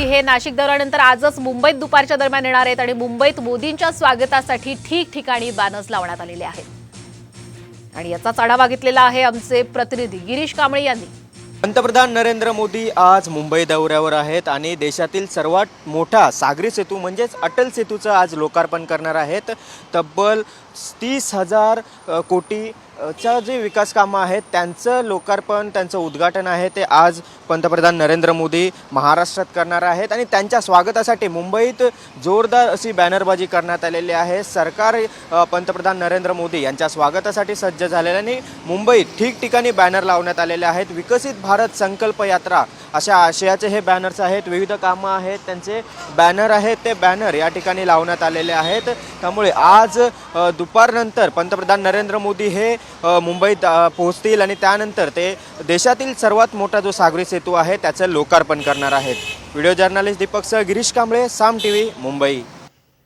मोदी हे नाशिक दौऱ्यानंतर आजच मुंबईत दुपारच्या दरम्यान येणार आहेत आणि मुंबईत मोदींच्या स्वागतासाठी ठिकठिकाणी बॅनर्स लावण्यात आलेले आहेत. आणि याचाच आढावा घेतलेला आहे आमचे प्रतिनिधी गिरीश कांबळे यांनी. पंतप्रधान नरेंद्र मोदी आज मुंबई दौऱ्यावर आहेत आणि देशातील सर्वात मोठा सागरी सेतू म्हणजेच अटल सेतूचं आज लोकार्पण करणार आहेत. तब्बल तीस हजार कोटी च्या जे विकास कामं आहेत त्यांचं लोकार्पण त्यांचं उद्घाटन आहे ते आज पंतप्रधान नरेंद्र मोदी महाराष्ट्रात करणार आहेत आणि त्यांच्या स्वागतासाठी मुंबईत जोरदार अशी बॅनरबाजी करण्यात आलेली आहे. सरकार पंतप्रधान नरेंद्र मोदी यांच्या स्वागतासाठी सज्ज झालेलं आणि मुंबईत ठिकठिकाणी बॅनर लावण्यात आलेले आहेत. विकसित भारत संकल्प यात्रा अशा आशयाचे हे बॅनर्स आहेत. विविध कामं आहेत त्यांचे बॅनर आहेत ते बॅनर या ठिकाणी लावण्यात आलेले आहेत. त्यामुळे आज दुपारनंतर पंतप्रधान नरेंद्र मोदी हे मुंबईत पोहोचतील आणि त्यानंतर ते देशातील सर्वात मोठा जो सागरी सेतू आहे त्याचं लोकार्पण करणार आहेत. व्हिडिओ जर्नलिस्ट दीपक सह गिरीश कांबळे साम टी व्ही मुंबई.